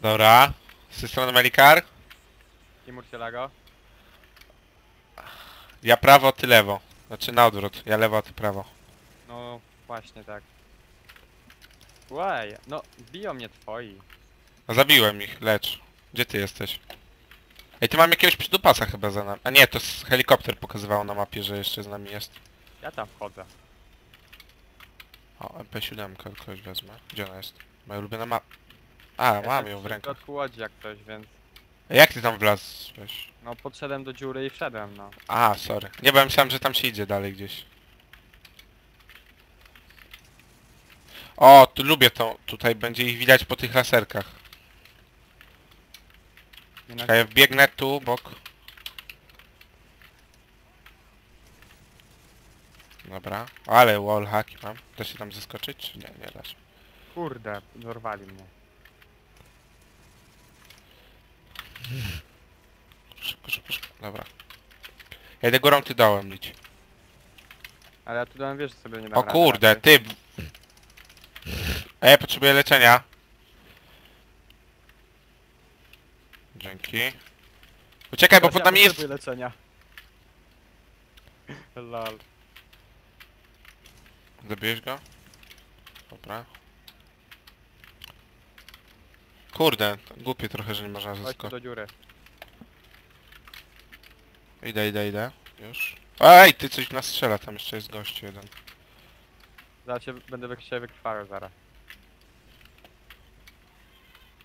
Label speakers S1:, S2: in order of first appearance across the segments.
S1: Dobra. Z tej strony Melikar.
S2: Timur Cielago.
S1: Ja prawo, ty lewo. Znaczy na odwrót. Ja lewo, a ty prawo.
S2: No właśnie tak. Łej, no biją mnie twoi.
S1: No, zabiłem ich, lecz. Gdzie ty jesteś? Ej, ty mam jakiegoś przydupasa chyba za nami. A nie, to z helikopter pokazywało na mapie, że jeszcze z nami jest.
S2: Ja tam wchodzę.
S1: O, MP7 kogoś wezmę. Gdzie ona jest? Moja ulubiona mapa. A, mam ją w
S2: W
S1: ręku.
S2: środku łodzi jak coś, więc...
S1: Jak ty tam wlazłeś?
S2: No podszedłem do dziury i wszedłem, no.
S1: A, sorry. Nie, bo ja myślałem, że tam się idzie dalej gdzieś. O, tu lubię to. Tutaj będzie ich widać po tych laserkach.
S2: Nie.
S1: Czekaj, ja wbiegnę tu, bok. Dobra. Ale wallhacki mam. Da się tam zeskoczyć? Czy nie, nie da się.
S2: Kurde, dorwali mnie.
S1: Szybko, szybko, szybko. Dobra. Ja idę górą, ty dołem lić.
S2: Ale ja tu dałem wiesz, że sobie nie dam
S1: O
S2: rady
S1: kurde,
S2: raczej.
S1: ty! Ej, potrzebuję leczenia. Dzięki. Uciekaj, bo
S2: Teraz
S1: pod
S2: ja
S1: nami jest...
S2: potrzebuję leczenia. Lol.
S1: Zabiłeś go? Dobra. Kurde, głupie trochę, że nie można
S2: Chodź tu
S1: zaskoczyć.
S2: do dziury.
S1: Idę, idę, idę. Już. Ej, ty coś nas strzela, tam jeszcze jest gościu jeden.
S2: Zaraz się będę wy- się wykrwawiał zaraz.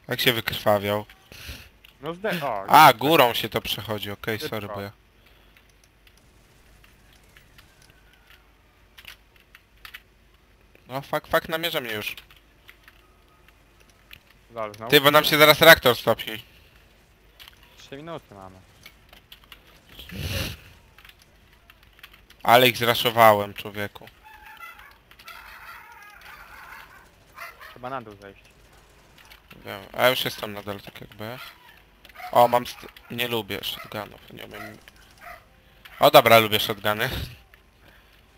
S1: Jak się wykrwawiał?
S2: No zde... O,
S1: A, górą się to przechodzi, okej, sorry, bo ja... No, fuck, fuck, namierza mnie już.
S2: Znowu?
S1: Ty, bo nam się zaraz reaktor stopi.
S2: 3 minuty mamy.
S1: Ale ich zraszowałem, człowieku.
S2: Trzeba na dół zejść.
S1: Wiem, a ja już jestem nadal tak jakby. O, mam... St nie lubię shotgunów, nie umiem... O, dobra, lubię shotguny.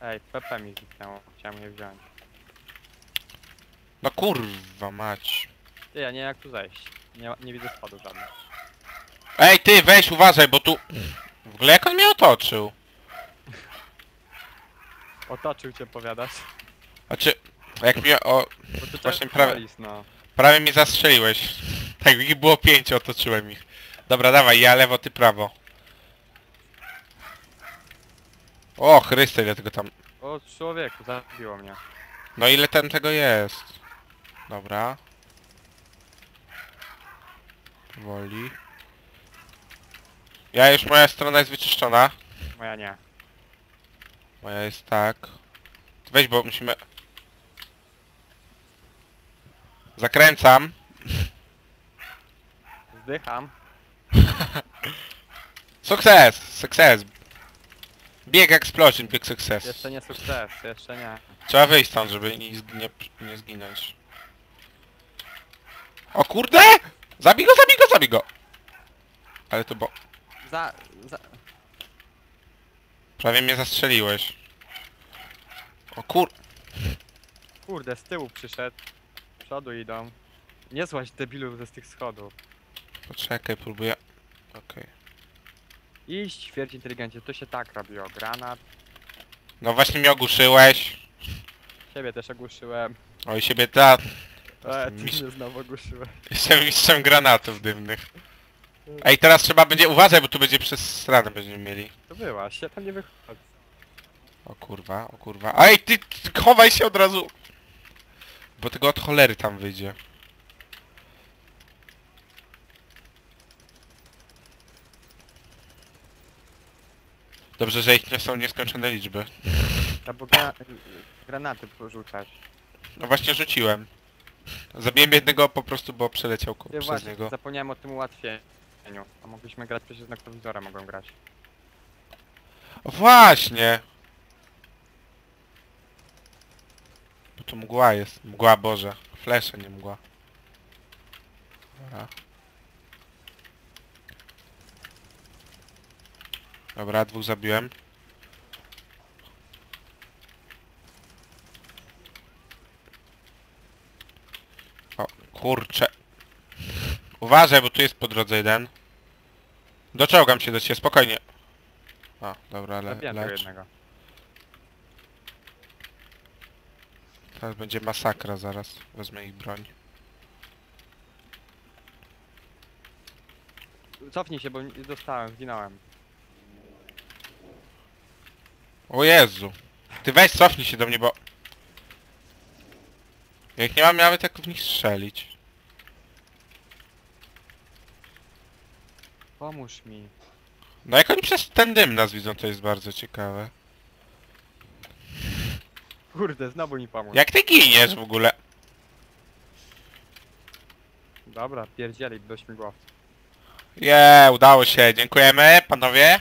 S2: Ej, PP mi zniknęło. Chciałem je wziąć.
S1: No kurwa mać.
S2: Ty, ja nie wiem jak tu zejść. Nie, nie widzę spodu żadnych.
S1: Ej, ty, weź, uważaj, bo tu... W ogóle jak on mnie otoczył?
S2: Otoczył cię, powiadasz?
S1: Znaczy, jak mnie o...
S2: Bo
S1: Właśnie
S2: też
S1: prawie-
S2: no.
S1: Prawie mnie zastrzeliłeś. Tak, ich było pięciu, otoczyłem ich. Dobra, dawaj, ja lewo, ty prawo. O, Chryste, ile tego tam...
S2: O, człowieku, zabiło mnie.
S1: No ile tam tego jest? Dobra. Powoli. Ja już, moja strona jest wyczyszczona.
S2: Moja nie.
S1: Moja jest tak. Weź, bo musimy... Zakręcam.
S2: Zdycham.
S1: Sukces! Sukces! Bieg explosion, bieg sukces.
S2: Jeszcze nie sukces, jeszcze nie.
S1: Trzeba wyjść stąd, żeby nie, nie, zginąć. O kurde! Zabij go, zabij zabij go! Ale to bo...
S2: Za... za...
S1: Prawie mnie zastrzeliłeś. O kur...
S2: Kurde, z tyłu przyszedł. Z przodu idą. Nie złaź debilu ze z tych schodów.
S1: Poczekaj, próbuję... Okej.
S2: Iść, ćwierć inteligencie, to się tak robiło. Granat.
S1: No właśnie mnie ogłuszyłeś.
S2: Siebie też ogłuszyłem.
S1: Oj, siebie ta...
S2: E, ty mnie znowu ogłuszyłem.
S1: Jestem mistrzem granatów dymnych. Ej, teraz trzeba będzie... Uważaj, bo tu będzie przez stronę będziemy mieli.
S2: To była, się tam nie wychodzi.
S1: O kurwa, o kurwa. Ej, ty, ty chowaj się od razu! Bo tego od cholery tam wyjdzie. Dobrze, że ich nie są nieskończone liczby.
S2: Albo gra... granaty porzucać.
S1: No właśnie rzuciłem. Zabiłem jednego po prostu, bo przeleciał ko- przez
S2: właśnie,
S1: niego.
S2: zapomniałem o tym ułatwieniu. A mogliśmy grać przecież na noktowizora mogłem grać.
S1: O, właśnie! Bo to mgła jest. Mgła Boże. Flesze, nie mgła. Dobra. Dobra, dwóch zabiłem. O, kurcze. Uważaj, bo tu jest po drodze jeden. Doczołgam się do ciebie, spokojnie. O, dobra,
S2: tego
S1: lecz.
S2: jednego.
S1: Teraz będzie masakra zaraz. Wezmę ich broń.
S2: Cofnij się, bo nie dostałem, zginąłem.
S1: O Jezu. Ty weź cofnij się do mnie, bo... Jak nie mam nawet jak w nich strzelić.
S2: Pomóż mi.
S1: No jak oni przez ten dym nas widzą, to jest bardzo ciekawe.
S2: Kurde, znowu mi pomóż.
S1: Jak ty giniesz w ogóle?
S2: Dobra, pierdzieli do śmigłowca.
S1: Je, udało się. Dziękujemy, panowie.